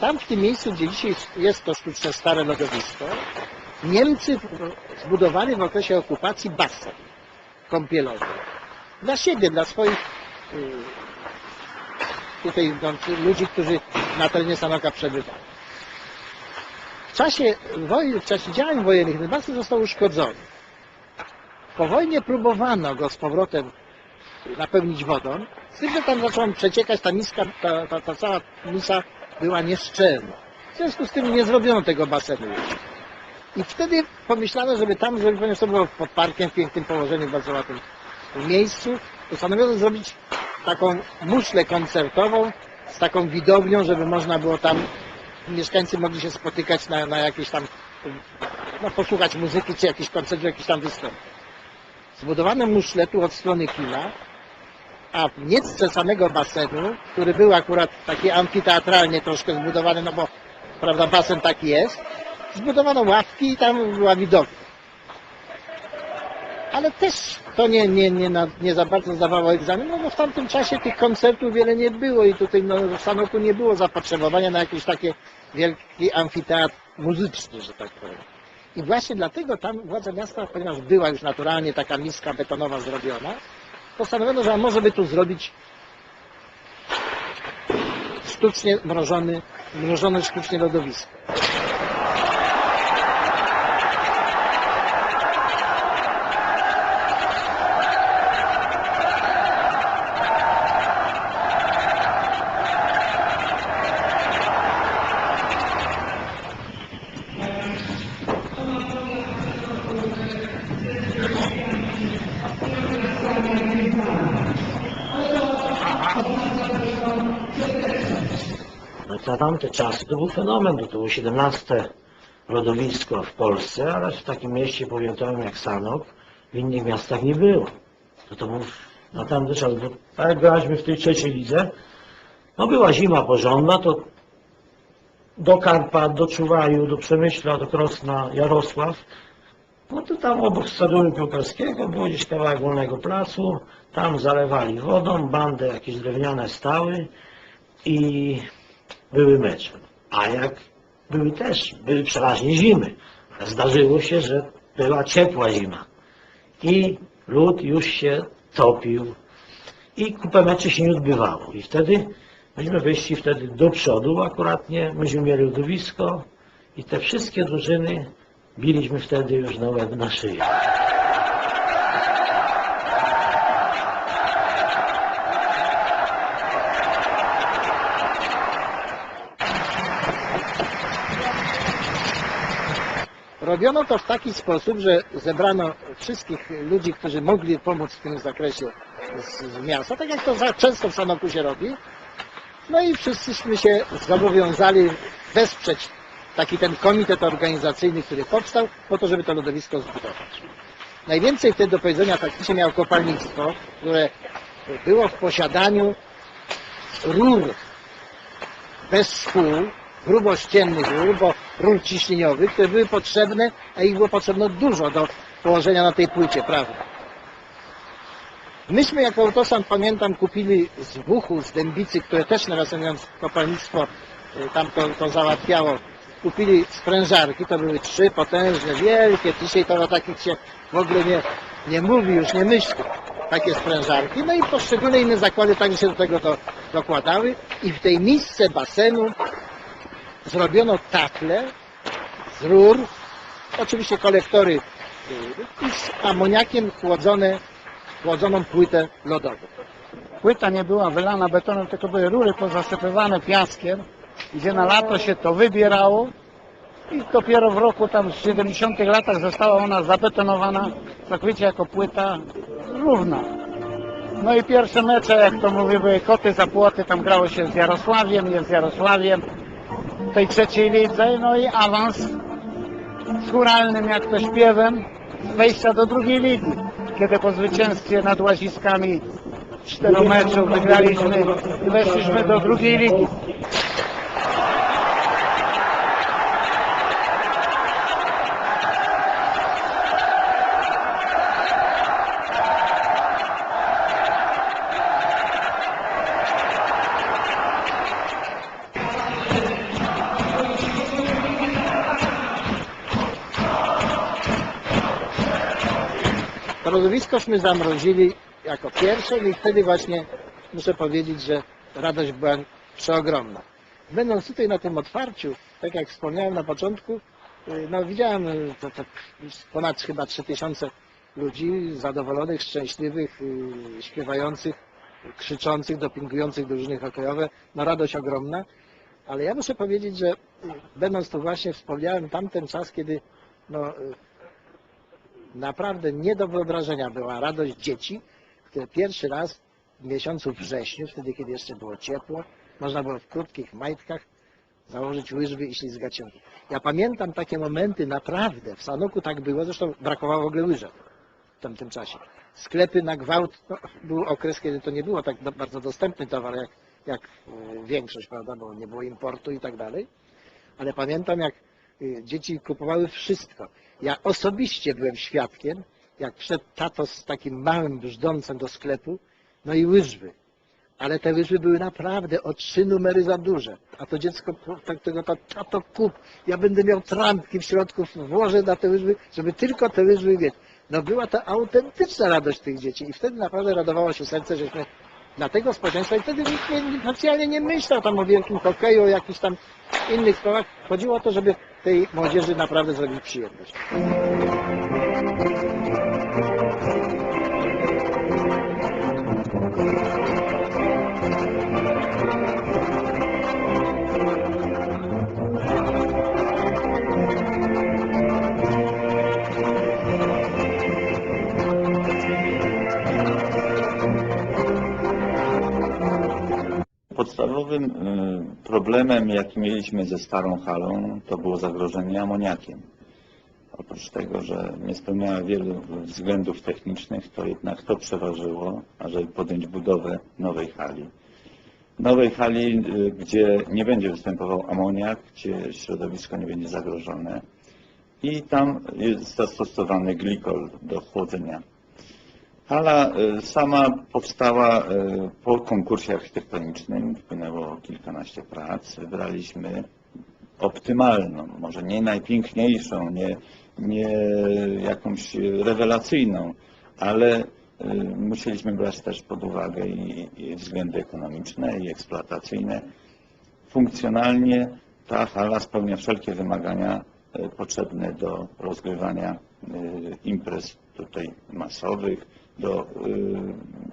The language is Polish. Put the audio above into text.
Tam w tym miejscu, gdzie dzisiaj jest to sztuczne stare lodowisko, Niemcy zbudowali w okresie okupacji basen kąpielowy. Dla siebie, dla swoich y, tutaj ludzi, którzy na terenie Sanoka przebywali. W czasie wojny, w czasie działań wojennych ten basen został uszkodzony. Po wojnie próbowano go z powrotem napełnić wodą, z tym, że tam zaczęła przeciekać ta miska, ta, ta, ta cała misa była nieszczelna. W związku z tym nie zrobiono tego basenu. I wtedy pomyślano, żeby tam zrobić, ponieważ to było pod parkiem w pięknym położeniu, bardzo ładnym miejscu, postanowiono zrobić taką muszlę koncertową z taką widownią, żeby można było tam, mieszkańcy mogli się spotykać na, na jakieś tam, no posłuchać muzyki, czy jakiś koncert, czy jakiś tam występ. Zbudowano muszlę tu od strony kina, a w niecce samego basenu, który był akurat taki amfiteatralnie troszkę zbudowany, no bo prawda, basen taki jest, zbudowano ławki i tam była widownia. Ale też to nie, nie, nie, nie za bardzo zdawało egzamin, no bo w tamtym czasie tych koncertów wiele nie było i tutaj no, w Sanoku nie było zapotrzebowania na jakieś takie wielki amfiteatr muzyczny, że tak powiem. I właśnie dlatego tam władze miasta, ponieważ była już naturalnie taka miska betonowa zrobiona, postanowiono, że może by tu zrobić sztucznie mrożony, mrożone sztucznie lodowisko. No za tamte czasy to był fenomen, to było 17 lodowisko w Polsce, ale w takim mieście powiatowym jak Sanok w innych miastach nie było. To to był na tamty czas, bo tak jak graliśmy w tej trzeciej lidze, no była zima porządna, to do Karpat, do Czuwaju, do Przemyśla, do Krosna, Jarosław, no to tam obok stadionu piłkarskiego było gdzieś kawałek wolnego placu, tam zalewali wodą, bandy jakieś drewniane stały i były mecze. A jak były też, były przeważnie zimy. Zdarzyło się, że była ciepła zima. I lód już się topił. I kupę meczy się nie odbywało. I wtedy myśmy wyszli wtedy do przodu akuratnie. Myśmy mieli lodowisko i te wszystkie drużyny biliśmy wtedy już na łeb na szyję. Robiono to w taki sposób, że zebrano wszystkich ludzi, którzy mogli pomóc w tym zakresie z, z miasta, tak jak to za, często w Sanoku się robi. No i wszyscyśmy się zobowiązali wesprzeć taki ten komitet organizacyjny, który powstał, po to, żeby to lodowisko zbudować. Najwięcej wtedy do powiedzenia faktycznie miało kopalnictwo, które było w posiadaniu rur bez szkół, grubościennych rur, bo rur ciśnieniowych, które były potrzebne, a ich było potrzebne dużo do położenia na tej płycie, prawda? Myśmy jako autosan, pamiętam, kupili z Buchu, z Dębicy, które też nawiasem kopalnictwo y, tam to, to załatwiało, kupili sprężarki, to były trzy potężne, wielkie, dzisiaj to o takich się w ogóle nie, nie mówi, już nie myśli, takie sprężarki, no i poszczególne inne zakłady także się do tego to dokładały. I w tej misce basenu zrobiono tafle z rur, oczywiście kolektory i z amoniakiem chłodzone, chłodzoną płytę lodową. Płyta nie była wylana betonem, tylko były rury pozasypywane piaskiem, gdzie na lato się to wybierało i dopiero w roku tam w 70 latach została ona zabetonowana całkowicie jako płyta równa. No i pierwsze mecze, jak to mówię, były koty za płoty, tam grało się z Jarosławiem, nie z Jarosławiem, w tej trzeciej lidze, no i awans z chóralnym, jak to śpiewem, wejścia do drugiej ligi, kiedy po zwycięstwie nad Łaziskami czteru meczów wygraliśmy i weszliśmy do drugiej ligi. Lodowiskośmy zamrozili jako pierwsze i wtedy właśnie muszę powiedzieć, że radość była przeogromna. Będąc tutaj na tym otwarciu, tak jak wspomniałem na początku, y, no widziałem y, to, to ponad chyba 3000 ludzi zadowolonych, szczęśliwych, y, śpiewających, krzyczących, dopingujących drużyny hokejowe. No radość ogromna. Ale ja muszę powiedzieć, że będąc tu właśnie wspomniałem tamten czas, kiedy no, naprawdę nie do wyobrażenia była radość dzieci, które pierwszy raz w miesiącu wrześniu, wtedy kiedy jeszcze było ciepło, można było w krótkich majtkach założyć łyżwy i ślizgać się. Ja pamiętam takie momenty naprawdę, w Sanoku tak było, zresztą brakowało w ogóle łyżek w tamtym czasie. Sklepy na gwałt, no, był okres, kiedy to nie było tak bardzo dostępny towar jak, jak e, większość, prawda, bo nie było importu i tak dalej. Ale pamiętam, jak dzieci kupowały wszystko. Ja osobiście byłem świadkiem, jak wszedł tato z takim małym brzdącem do sklepu, no i łyżwy. Ale te łyżwy były naprawdę o trzy numery za duże. A to dziecko tak tego, ta- tato kup, ja będę miał trampki w środku, włożę na te łyżwy, żeby tylko te łyżwy mieć. No była to autentyczna radość tych dzieci i wtedy naprawdę radowało się serce, żeśmy na tego społeczeństwa i wtedy nikt nie, nie myślał tam o wielkim hokeju, o jakichś tam innych sprawach. Chodziło o to, żeby tej młodzieży naprawdę zrobić przyjemność. Podstawowym y, problemem, jaki mieliśmy ze starą halą, to było zagrożenie amoniakiem. Oprócz tego, że nie spełniała wielu względów technicznych, to jednak to przeważyło, ażeby podjąć budowę nowej hali. Nowej hali, y, gdzie nie będzie występował amoniak, gdzie środowisko nie będzie zagrożone i tam jest zastosowany glikol do chłodzenia Hala y, sama powstała y, po konkursie architektonicznym, wpłynęło kilkanaście prac. Wybraliśmy optymalną, może nie najpiękniejszą, nie, nie jakąś rewelacyjną, ale y, musieliśmy brać też pod uwagę i, i względy ekonomiczne i eksploatacyjne. Funkcjonalnie ta hala spełnia wszelkie wymagania potrzebne do rozgrywania imprez tutaj masowych, do y,